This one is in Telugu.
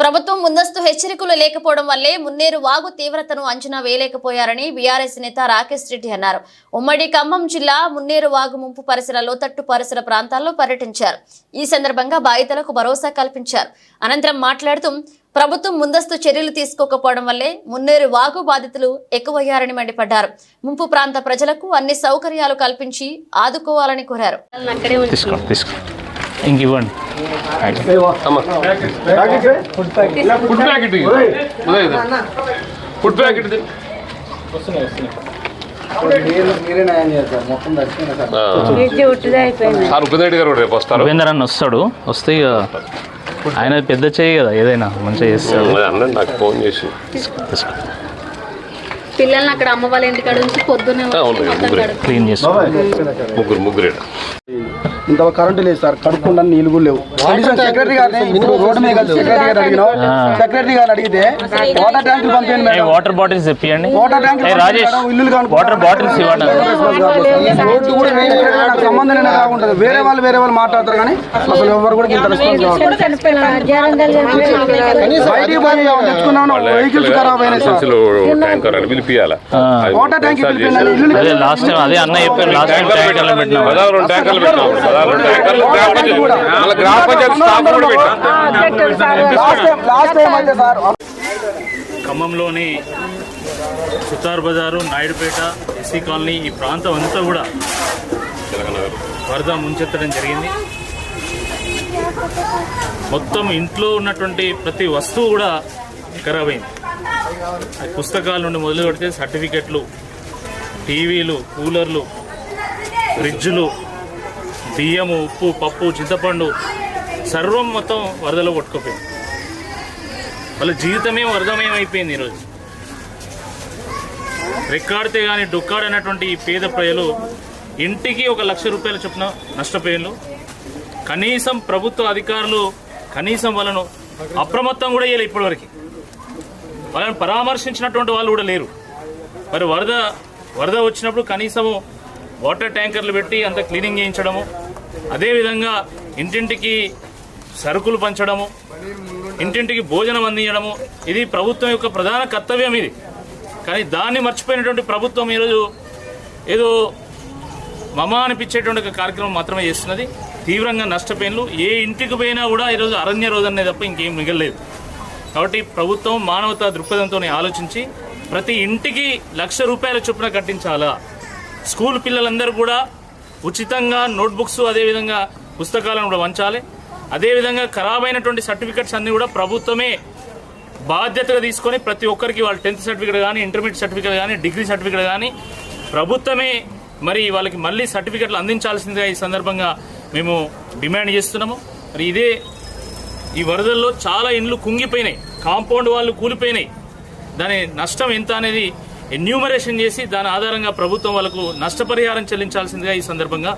ప్రభుత్వం ముందస్తు హెచ్చరికలు లేకపోవడం వల్లే మున్నేరు వాగు తీవ్రతను అంచనా వేయలేకపోయారని బీఆర్ఎస్ నేత రాకేష్ రెడ్డి అన్నారు. ఉమ్మడి ఖమ్మం జిల్లా మున్నేరు వాగు ముంపు పరిసర లోతట్టు పరిసర ప్రాంతాల్లో పర్యటించారు. ఈ సందర్భంగా బాధితులకు భరోసా కల్పించారు. అనంతరం మాట్లాడుతూ ప్రభుత్వం ముందస్తు చర్యలు తీసుకోకపోవడం వల్లే మున్నేరు వాగు బాధితులు ఎక్కువయ్యారని మండిపడ్డారు. ముంపు ప్రాంత ప్రజలకు అన్ని సౌకర్యాలు కల్పించి ఆదుకోవాలని కోరారు. Food packet. Food packet sir. Upendra garu రేపు వస్తారు. ఉపేందర్ అన్న వస్తాడు. వస్తే ఇక ఆయన పెద్ద చేయి కదా ఏదైనా మంచిగా చేస్తాడు అన్న నాకు ఫోన్ చేసి. పిల్లల్ని అక్కడ అమ్మ వాళ్ళ ఇంటికాడ ఉంచి పొద్దున్నే. క్లీన్ చేసుకో. ముగ్గురు ముగ్గురు. ఇంత కరెంటు లేదు సార్. కడుక్కుండా నీళ్ళు కూడా లేవు. కనీసం సెక్రటరీ గారిని ఇప్పుడు రోడ్డు మీద కలిసి సెక్రటరీ గారు అడిగినాం సెక్రటరీ గారిని అడిగితే వాటర్ ట్యాంకులు పంపించండి మేడం. వాటర్ బాటిల్స్ తెప్పియండి వాటర్ ట్యాంకులు ఏ రాజేష్ కానుకో. వాటర్ బాటిల్స్ ఇవ్వండి. రోడ్డు కూడా వేరే వేరే సంబంధం లేని కాకుండా వేరే వాళ్ళు వేరే వాళ్ళు మాట్లాడతారు కానీ అసలు ఎవరు కూడా ఇంత రెస్పాన్స్ బయటికి పోయి తెచ్చుకున్నాను వెహికల్స్ ఖరాబ్ అయినాయి సార్. ట్యాంకర్ అని పిలిపియాల? వాటర్ ట్యాంక్ ఇల్లు అదే లాస్ట్ టైం అదే అన్న చెప్పారు లాస్ట్ టైం ట్యాంకర్లు పెట్టినాం. పదహారు ట్యాంకర్లు పెట్టాం. ఖమ్మంలోని సుతార్ బజారు నాయుడుపేట ఎస్సీ కాలనీ ఈ ప్రాంతం అంతా కూడా వరద ముంచెత్తడం జరిగింది. మొత్తం ఇంట్లో ఉన్నటువంటి ప్రతి వస్తువు కూడా ఖరాబ్ అయింది. పుస్తకాల నుండి మొదలు పెడితే సర్టిఫికెట్లు టీవీలు కూలర్లు ఫ్రిడ్జ్లు బియ్యము ఉప్పు పప్పు చింతపండు సర్వం మొత్తం వరదలో కొట్టుకుపోయింది వాళ్ళ జీవితమే వరదమయమైపోయింది అయిపోయింది ఈరోజు. రెక్కాడితే కానీ డొక్కాడనటువంటి ఈ పేద ప్రజలు ఇంటికి ఒక లక్ష రూపాయల చొప్పున నష్టపోయారు కనీసం ప్రభుత్వ అధికారులు కనీసం వాళ్ళను అప్రమత్తం కూడా వేయలేదు ఇప్పటివరకు. వాళ్ళని పరామర్శించినటువంటి వాళ్ళు కూడా లేరు. మరి వరద వరద వచ్చినప్పుడు కనీసము వాటర్ ట్యాంకర్లు పెట్టి అంత క్లీనింగ్ చేయించడము అదేవిధంగా ఇంటింటికి సరుకులు పంచడము ఇంటింటికి భోజనం అందించడము ఇది ప్రభుత్వం యొక్క ప్రధాన కర్తవ్యం ఇది. కానీ దాన్ని మర్చిపోయినటువంటి ప్రభుత్వం ఈరోజు ఏదో మమ అనిపించేటువంటి ఒక కార్యక్రమం మాత్రమే చేస్తున్నది. తీవ్రంగా నష్టపోయినలు. ఏ ఇంటికి పోయినా కూడా ఈరోజు అరణ్య రోజు తప్ప ఇంకేం మిగలలేదు. కాబట్టి ప్రభుత్వం మానవతా దృక్పథంతో ఆలోచించి ప్రతి ఇంటికి లక్ష రూపాయల చొప్పున కట్టించాలా? స్కూల్ పిల్లలందరూ కూడా ఉచితంగా నోట్బుక్స్ అదేవిధంగా పుస్తకాలను కూడా వంచాలి. అదేవిధంగా ఖరాబ్ అయినటువంటి సర్టిఫికెట్స్ అన్ని కూడా ప్రభుత్వమే బాధ్యతగా తీసుకొని ప్రతి ఒక్కరికి వాళ్ళ టెన్త్ సర్టిఫికేట్ కానీ ఇంటర్మీడియట్ సర్టిఫికేట్ కానీ డిగ్రీ సర్టిఫికేట్ కానీ ప్రభుత్వమే మరి వాళ్ళకి మళ్ళీ సర్టిఫికెట్లు అందించాల్సిందిగా ఈ సందర్భంగా మేము డిమాండ్ చేస్తున్నాము. మరి ఇదే ఈ వరదల్లో చాలా ఇండ్లు కుంగిపోయినాయి. కాంపౌండ్ వాళ్ళు కూలిపోయినాయి. దాని నష్టం ఎంత అనేది ఎన్యూమరేషన్ చేసి దాని ఆధారంగా ప్రభుత్వం వాళ్ళకు నష్టపరిహారం చెల్లించాల్సిందిగా ఈ సందర్భంగా